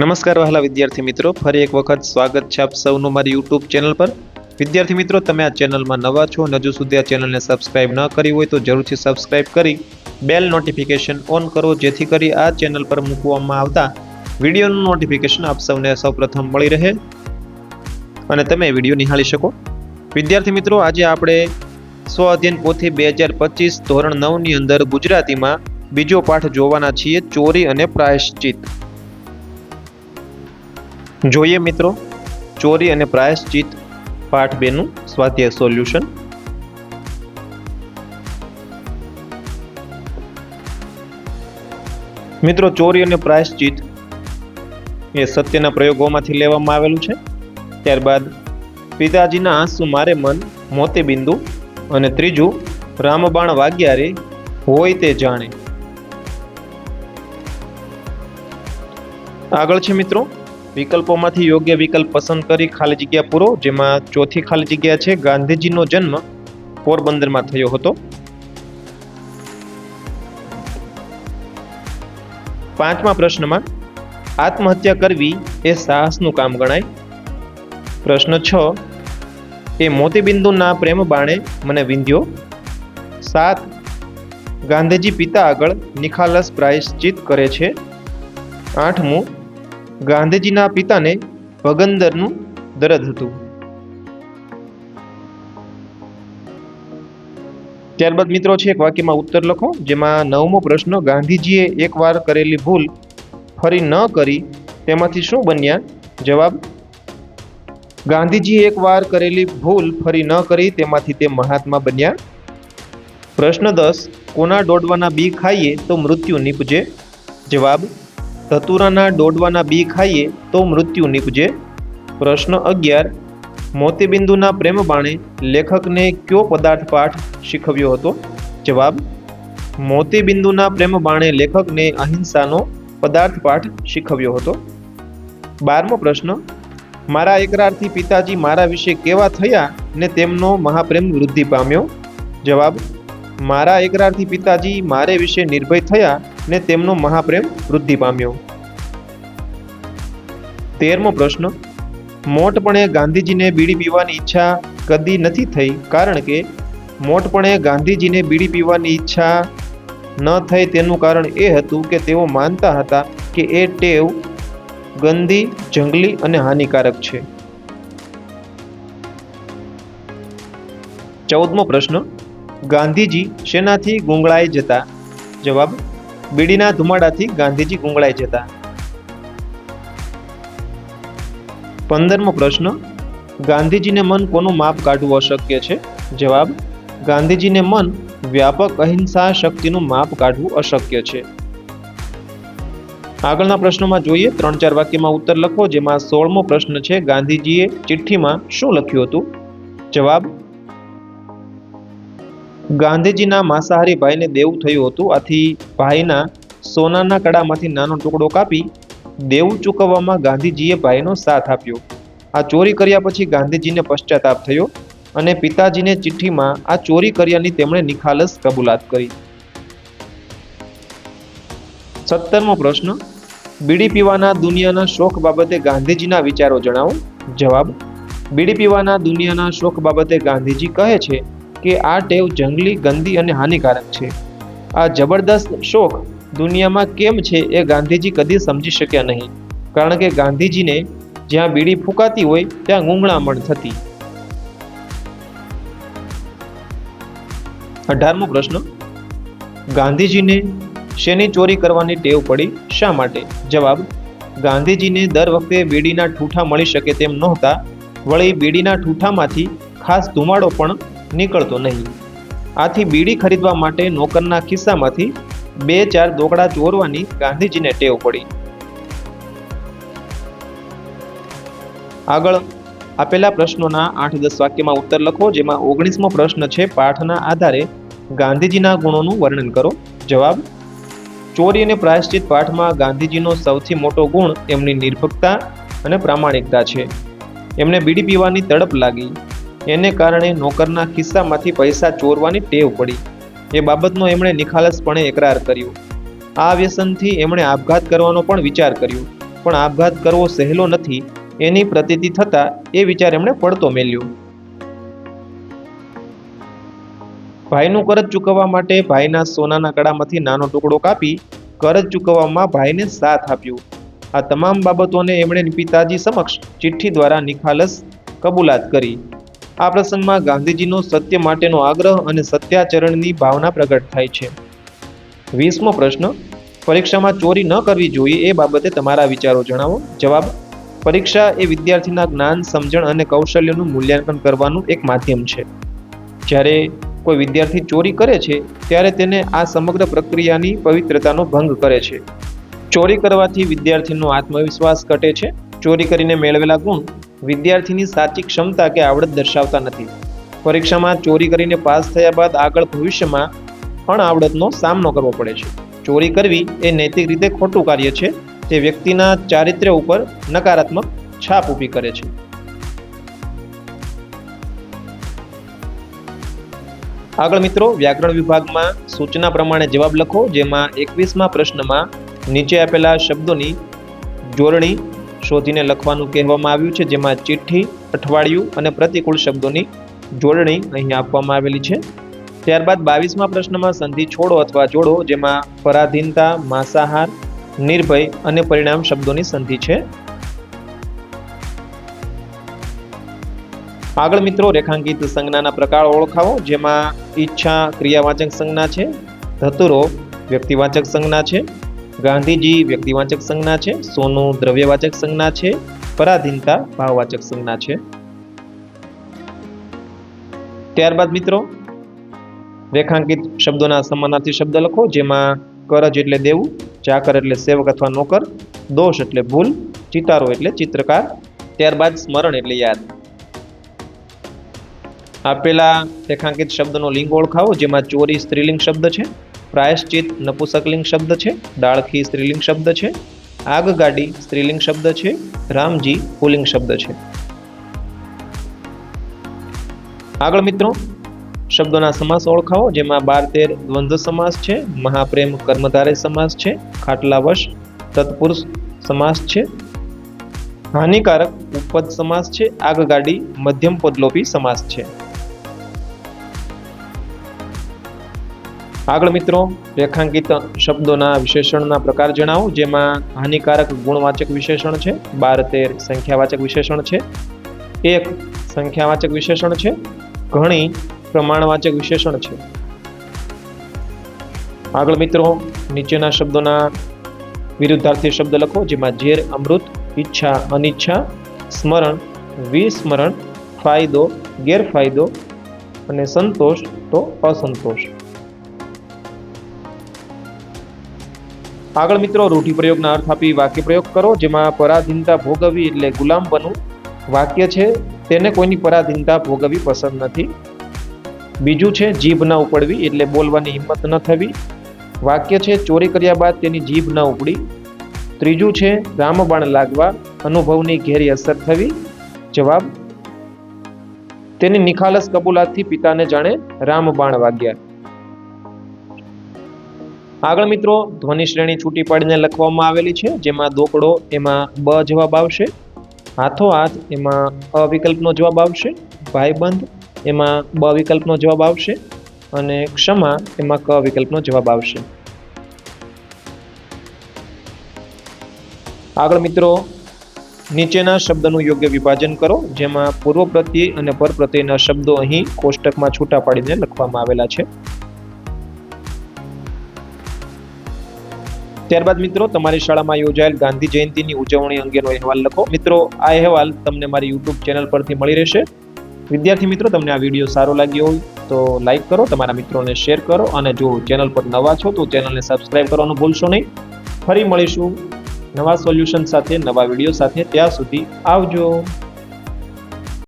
નમસ્કાર વહાલા વિદ્યાર્થી મિત્રો. ફરી એક વખત સ્વાગત છે આપ સૌનું મારી યુટ્યુબ ચેનલ પર. વિદ્યાર્થી મિત્રો, તમે આ ચેનલમાં નવા છો હજુ સુધી આ ચેનલને સબસ્ક્રાઇબ ન કરી હોય તો જરૂરથી સબસ્ક્રાઇબ કરી બેલ નોટિફિકેશન ઓન કરો, જેથી કરી આ ચેનલ પર મૂકવામાં આવતા વિડીયોનું નોટિફિકેશન આપ સૌને સૌપ્રથમ મળી રહે અને તમે વીડિયો નિહાળી શકો. વિદ્યાર્થી મિત્રો, આજે આપણે સ્વ અધ્યયન પોથી બે હજાર પચીસ ધોરણ નવની અંદર ગુજરાતીમાં બીજો પાઠ જોવાના છીએ, ચોરી અને પ્રાયશ્ચિત. જોઈએ મિત્રો, ચોરી અને પ્રાયશ્ચિત પાઠ બેનું સ્વાધ્યાય સોલ્યુશન મિત્રો, ચોરી અને પ્રાયશ્ચિત એ સત્યના પ્રયોગોમાંથી લેવામાં આવેલું છે. ત્યારબાદ પિતાજીના આંસુ મારે મન, મોતે બિંદુ અને ત્રીજું, રામબાણ વાગ્યા રે હોય તે જાણે. આગળ છે મિત્રો વિકલ્પોમાંથી યોગ્ય વિકલ્પ પસંદ કરી ખાલી જગ્યા પૂરો, જેમાં ચોથી ખાલી જગ્યા છે. ગાંધીજીનો જન્મ પોરબંદરમાં થયો હતો. પાંચમા પ્રશ્નમાં, આત્મહત્યા કરવી એ સાહસનું કામ ગણાય. પ્રશ્ન છ, એ મોતીબિંદુના પ્રેમ બાણે મને વિંધ્યો. સાત, ગાંધીજી પિતા આગળ નિખાલસ પ્રાયશ્ચિત કરે છે. આઠમું ગાંધીજીના પિતાને ભગંદરનું દરદ હતું. ત્યારબાદ મિત્રો છે એક વાક્યમાં ઉત્તર લખો, જેમાં નવમો પ્રશ્ન, ગાંધીજીએ એકવાર કરેલી ભૂલ ફરી ન કરી, તેમાંથી શું બન્યા? જવાબ, ગાંધીજીએ એકવાર કરેલી ભૂલ ફરી ન કરી, તેમાંથી તે મહાત્મા બન્યા. પ્રશ્ન દસ, કોના દોડવાના બી ખાઈએ તો મૃત્યુ નીપજે? જવાબ ધતુરાના દોડવાના બી ખાઈએ તો મૃત્યુ નીપજે? પ્રશ્ન અગિયાર. મોતીબિંદુના પ્રેમ બાણે લેખકને કયો પદાર્થ પાઠ શીખવ્યો હતો? જવાબ, મોતીબિંદુના પ્રેમ બાણે લેખકને અહિંસાનો પદાર્થ પાઠ શીખવ્યો હતો. બારમો પ્રશ્ન, મારા એકરારથી પિતાજી મારા વિશે કેવા થયા ને તેમનો મહાપ્રેમ વૃદ્ધિ પામ્યો? જવાબ, મારા એકરારથી પિતાજી મારે વિશે નિર્ભય થયા ને તેમનો મહાપ્રેમ વૃદ્ધિ પામ્યો. તેરમો પ્રશ્ન. મોટપણે ગાંધીજીને બીડી પીવાની ઈચ્છા કદી નથી થઈ, કારણ કે મોટપણે ગાંધીજીને બીડી પીવાની ઈચ્છા ન થઈ તેનું કારણ એ હતું કે તેઓ માનતા હતા કે એ ટેવ ગંદી, જંગલી અને હાનિકારક છે. ચૌદમો પ્રશ્ન. ગાંધીજી શેનાથી ગુંગળાઈ જતા? જવાબ બીડીના ધુમાડાથી ગાંધીજી ગુંગળાઈ જતા. પંદરમો પ્રશ્ન, ગાંધીજીને મન કોનું માપ કાઢવું અશક્ય છે? જવાબ, ગાંધીજીને મન વ્યાપક અહિંસા શક્તિનું માપ કાઢવું અશક્ય છે. આગળના પ્રશ્નોમાં જોઈએ ત્રણ ચાર વાક્યમાં ઉત્તર લખો, જેમાં સોળમો પ્રશ્ન છે, ગાંધીજીએ ચિઠ્ઠીમાં શું લખ્યું હતું? જવાબ ગાંધીજીના માંસાહારી ભાઈને દેવું થયું હતું. આથી ભાઈના સોનાના કડામાંથી નાનો ટુકડો કાપી દેવું ચૂકવવામાં ગાંધીજીએ ભાઈનો સાથ આપ્યો. આ ચોરી કર્યા પછી ગાંધીજીને પશ્ચાતાપ થયો અને પિતાજીને ચિઠ્ઠીમાં આ ચોરી કર્યાની તેમણે નિખાલસ કબૂલાત કરી. સત્તરમો પ્રશ્ન, બીડી પીવાના દુનિયાના શોખ બાબતે ગાંધીજીના વિચારો જણાવો. જવાબ, બીડી પીવાના દુનિયાના શોખ બાબતે ગાંધીજી કહે છે કે આ ટેવ જંગલી, ગંદી અને હાનિકારક છે. આ જબરદસ્ત શોખ દુનિયામાં કેમ છે એ ગાંધીજી કદી સમજી શક્યા નહીં. કારણ કે ગાંધીજીને જ્યાં બીડી ફૂંકાતી હોય, ત્યાં ગૂંગળામણ થતી. અઢારમો પ્રશ્ન. ગાંધીજીને શેની ચોરી કરવાની ટેવ પડી? શા માટે? જવાબ. ગાંધીજીને દર વખતે બીડીના ઠૂઠા મળી શકે તેમ નહોતા. વળી બીડીના ઠૂઠામાંથી ખાસ ધુમાડો પણ નીકળતો નહીં. આથી બીડી ખરીદવા માટે નોકરના ખિસ્સામાંથી બે ચાર દોકડા ચોરવાની ગાંધીજીને ટેવ પડી. આગળ આપેલા પ્રશ્નોના આઠ દસ વાક્યમાં ઉત્તર લખો, જેમાં ઓગણીસમો પ્રશ્ન છે પાઠના આધારે ગાંધીજીના ગુણોનું વર્ણન કરો. જવાબ, ચોરી અને પ્રાયશ્ચિત પાઠમાં ગાંધીજીનો સૌથી મોટો ગુણ એમની નિર્ભકતા અને પ્રામાણિકતા છે. એમને બીડી પીવાની તડપ લાગી. એને કારણે નોકરના ખિસ્સામાંથી પૈસા ચોરવાની ટેવ પડી. એ બાબતનો એમણે નિખાલસપણે એકરાર કર્યો. આ વ્યસનથી એમણે આપઘાત કરવાનો પણ વિચાર કર્યો. પણ આપઘાત કરવો સહેલો નથી, એની પ્રતીતિ થતાં એ વિચાર એમણે પડતો મેલ્યો. ભાઈનું કરજ ચૂકવવા માટે ભાઈના સોનાના કડામાંથી નાનો ટુકડો કાપી કરજ ચૂકવવામાં ભાઈને સાથ આપ્યો. આ તમામ બાબતોને એમણે પિતાજી સમક્ષ ચિઠ્ઠી દ્વારા નિખાલસ કબૂલાત કરી. આ પ્રસંગમાં ગાંધીજીનો સત્ય માટેનો આગ્રહ અને સત્યાચરણની ભાવના પ્રગટ થાય છે. વીસમો પ્રશ્ન, પરીક્ષામાં ચોરી ન કરવી જોઈએ એ બાબતે તમારા વિચારો જણાવો. જવાબ, પરીક્ષા એ વિદ્યાર્થીના જ્ઞાન, સમજણ અને કૌશલ્યનું મૂલ્યાંકન કરવાનું એક માધ્યમ છે. જ્યારે કોઈ વિદ્યાર્થી ચોરી કરે છે, ત્યારે તેને આ સમગ્ર પ્રક્રિયાની પવિત્રતાનો ભંગ કરે છે. ચોરી કરવાથી વિદ્યાર્થીનો આત્મવિશ્વાસ ઘટે છે. ચોરી કરીને મેળવેલા ગુણ વિદ્યાર્થીની સાચી ક્ષમતા કે આવડત દર્શાવતા નથી. પરીક્ષામાં ચોરી કરીને પાસ થયા બાદ આગળ ભવિષ્યમાં પણ આવડતનો સામનો કરવો પડે છે. ચોરી કરવી એ નૈતિક રીતે ખોટું કાર્ય છે તે વ્યક્તિના ચારિત્ર્ય ઉપર નકારાત્મક છાપ ઊભી કરે છે. આગળ મિત્રો, વ્યાકરણ વિભાગમાં સૂચના પ્રમાણે જવાબ લખો, જેમાં એકવીસમાં પ્રશ્નમાં નીચે આપેલા શબ્દોની જોડણી શોધીને લખવાનું કહેવામાં આવ્યું છે, જેમાં ચિઠ્ઠી, અઠવાડિયું અને પ્રતિકૂળ શબ્દોની જોડણી અહીં આપવામાં આવેલી છે. ત્યારબાદ બાવીસમા પ્રશ્નમાં સંધિ છોડો અથવા જોડો, જેમાં પરાધીનતા, માંસાહાર, નિર્ભય અને પરિણામ શબ્દોની સંધિ છે. આગળ મિત્રો, રેખાંકિત સંજ્ઞાના પ્રકાર ઓળખાવો, જેમાં ઈચ્છા ક્રિયાવાચક સંજ્ઞા છે, ધતુરો વ્યક્તિવાચક સંજ્ઞા છે ગાંધીજી વ્યક્તિવાચક સંજ્ઞા છે, સોનું દ્રવ્યવાચક સંજ્ઞા છે, પરાધીનતા ભાવવાચક સંજ્ઞા છે. ત્યારબાદ મિત્રો, રેખાંકિત શબ્દોના સમાનાર્થી શબ્દ લખો, જેમાં કરજ એટલે દેવું, ચાકર એટલે સેવક અથવા નોકર, દોષ એટલે ભૂલ, ચિતારો એટલે ચિત્રકાર, ત્યારબાદ સ્મરણ એટલે યાદ. આપેલા રેખાંકિત શબ્દનો લિંગ ઓળખાવો, જેમાં ચોરી સ્ત્રીલિંગ શબ્દ છે. પ્રાયશ્ચિત નપુસકલિંગ શબ્દ છે, ડાળખી સ્ત્રીલિંગ શબ્દ છે, આગગાડી સ્ત્રીલિંગ શબ્દ છે, રામજી પુલિંગ શબ્દ છે. આગળ મિત્રો, શબ્દોના સમાસ ઓળખાવો, જેમાં બાર તેર દ્વંદ્વ સમાસ છે, મહાપ્રેમ કર્મધારે સમાસ છે ખાટલાવશ તત્પુરુષ સમાસ છે, હાનિકારક ઉપપદ સમાસ છે, આગગાડી મધ્યમ પદલોપી સમાસ છે. આગળ મિત્રો, રેખાંકિત શબ્દોના વિશેષણના પ્રકાર જણાવો, જેમાં હાનિકારક ગુણવાચક વિશેષણ છે, બાર તેર સંખ્યાવાચક વિશેષણ છે, એક સંખ્યાવાચક વિશેષણ છે, ઘણી પ્રમાણવાચક વિશેષણ છે. આગળ મિત્રો, નીચેના શબ્દોના વિરુદ્ધાર્થી શબ્દ લખો, જેમાં ઝેર, અમૃત, ઈચ્છા, અનિચ્છા, સ્મરણ, વિસ્મરણ, ફાયદો, ગેરફાયદો અને સંતોષ, તો અસંતોષ. આગળ મિત્રો રૂઢિપ્રયોગના અર્થ આપી વાક્ય પ્રયોગ કરો, જેમાં પરાધીનતા ભોગવવી એટલે ગુલામ બનવું વાક્ય છે. તેને કોઈની પરાધીનતા ભોગવવી પસંદ નથી. બીજું છે, જીભ ન ઉપડવી એટલે બોલવાની હિંમત ન થવી. વાક્ય છે, ચોરી કર્યા બાદ તેની જીભ ન ઉપડી. ત્રીજું છે, રામબાણ લાગવા, અનુભવની ઘેરી અસર થવી. જવાબ, તેની નિખાલસ કબૂલાતથી પિતાને જાણે રામબાણ વાગ્યા. આગળ મિત્રો, ધ્વનિ શ્રેણી છૂટી પાડીને લખવામાં આવેલી છે, જેમાં દોકડો એમાં બ જવાબ આવશે, હાથો હાથ એમાં અ વિકલ્પનો જવાબ આવશે, ભાઈબંધ એમાં બ વિકલ્પનો જવાબ આવશે, અને ક્ષમા એમાં ક વિકલ્પનો જવાબ આવશે. આગળ મિત્રો, નીચેના શબ્દનું યોગ્ય વિભાજન કરો, જેમાં પૂર્વ પ્રત્યય અને પર પ્રત્યયના શબ્દો અહીં કોષ્ટકમાં છૂટા પાડીને લખવામાં આવેલા છે. ત્યારબાદ મિત્રો, તમારી શાળામાં યોજાયેલ ગાંધી જયંતિની ઉજવણી અંગેનો અહેવાલ લખો. મિત્રો, આ અહેવાલ તમને મારી યુટ્યુબ ચેનલ પરથી મળી રહેશે. વિદ્યાર્થી મિત્રો, તમને આ વીડિયો સારો લાગ્યો હોય તો લાઈક કરો, તમારા મિત્રોને શેર કરો અને જો ચેનલ પર નવા છો તો ચેનલને સબસ્ક્રાઈબ કરવાનું ભૂલશો નહીં. ફરી મળીશું નવા સોલ્યુશન સાથે, નવા વીડિયો સાથે. ત્યાં સુધી આવજો.